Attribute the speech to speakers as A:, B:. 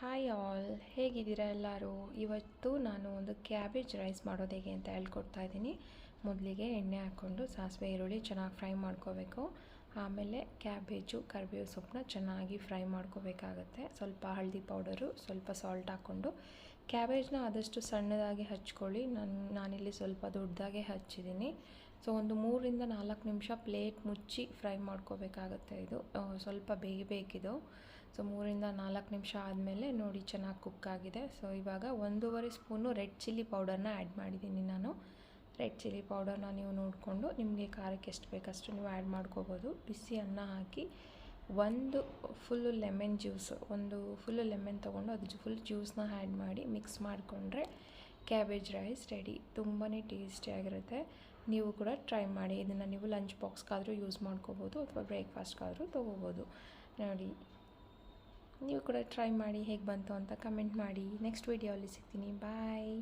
A: Hi all ಹೇಗಿದ್ದೀರಾ ಎಲ್ಲರೂ? ಇವತ್ತು ನಾನು ಒಂದು ಕ್ಯಾಬೇಜ್ ರೈಸ್ ಮಾಡೋದು ಹೇಗೆ ಅಂತ ಹೇಳ್ಕೊಡ್ತಾ ಇದ್ದೀನಿ. ಮೊದಲಿಗೆ ಎಣ್ಣೆ ಹಾಕ್ಕೊಂಡು ಸಾಸಿವೆ, ಈರುಳ್ಳಿ ಚೆನ್ನಾಗಿ ಫ್ರೈ ಮಾಡ್ಕೋಬೇಕು. ಆಮೇಲೆ ಕ್ಯಾಬೇಜು ಕರಿಬೇವು ಸೊಪ್ಪನ್ನ ಚೆನ್ನಾಗಿ ಫ್ರೈ ಮಾಡ್ಕೋಬೇಕಾಗತ್ತೆ. ಸ್ವಲ್ಪ ಹಳದಿ ಪೌಡರು ಸ್ವಲ್ಪ ಸಾಲ್ಟ್ ಹಾಕ್ಕೊಂಡು ಕ್ಯಾಬೇಜ್ನ ಆದಷ್ಟು ಸಣ್ಣದಾಗಿ ಹಚ್ಕೊಳ್ಳಿ. ನಾನು, ನಾನಿಲ್ಲಿ ಸ್ವಲ್ಪ ದೊಡ್ಡದಾಗೆ ಹಚ್ಚಿದ್ದೀನಿ ಸೊ ಒಂದು ಮೂರಿಂದ ನಾಲ್ಕು ನಿಮಿಷ ಪ್ಲೇಟ್ ಮುಚ್ಚಿ ಫ್ರೈ ಮಾಡ್ಕೋಬೇಕಾಗತ್ತೆ ಇದು. ಸ್ವಲ್ಪ ಬೇಯಬೇಕಿದು. ಸೊ ಮೂರಿಂದ ನಾಲ್ಕು ನಿಮಿಷ ಆದಮೇಲೆ ನೋಡಿ ಚೆನ್ನಾಗಿ ಕುಕ್ ಆಗಿದೆ. ಸೊ ಇವಾಗ ಒಂದೂವರೆ ಸ್ಪೂನು ರೆಡ್ ಚಿಲ್ಲಿ ಪೌಡರ್ನ ಆ್ಯಡ್ ಮಾಡಿದ್ದೀನಿ ನಾನು. ರೆಡ್ ಚಿಲ್ಲಿ ಪೌಡರ್ನ ನೀವು ನೋಡಿಕೊಂಡು ನಿಮಗೆ ಖಾರಕ್ಕೆ ಎಷ್ಟು ಬೇಕಷ್ಟು ನೀವು ಆ್ಯಡ್ ಮಾಡ್ಕೋಬೋದು. ಬಿಸಿ ಅನ್ನ ಹಾಕಿ ಒಂದು ಫುಲ್ಲು ಲೆಮನ್ ಜ್ಯೂಸ್ ಒಂದು ಫುಲ್ಲು ಲೆಮನ್ ತೊಗೊಂಡು ಅದು ಫುಲ್ ಜ್ಯೂಸ್ನ ಆ್ಯಡ್ ಮಾಡಿ ಮಿಕ್ಸ್ ಮಾಡಿಕೊಂಡ್ರೆ ಕ್ಯಾಬೇಜ್ ರೈಸ್ ರೆಡಿ ತುಂಬಾ ಟೇಸ್ಟಿಯಾಗಿರುತ್ತೆ ನೀವು ಕೂಡ ಟ್ರೈ ಮಾಡಿ, ಇದನ್ನು ನೀವು ಲಂಚ್ ಬಾಕ್ಸ್ಗಾದರೂ ಯೂಸ್ ಮಾಡ್ಕೋಬೋದು, ಅಥವಾ ಬ್ರೇಕ್ಫಾಸ್ಟ್ಗಾದರೂ ತೊಗೋಬೋದು. ನೋಡಿ, ನೀವು ಕೂಡ ಟ್ರೈ ಮಾಡಿ ಹೇಗೆ ಬಂತು ಅಂತ ಕಮೆಂಟ್ ಮಾಡಿ. ನೆಕ್ಸ್ಟ್ ವೀಡಿಯೋಲಿ ಸಿಗ್ತೀನಿ. ಬಾಯ್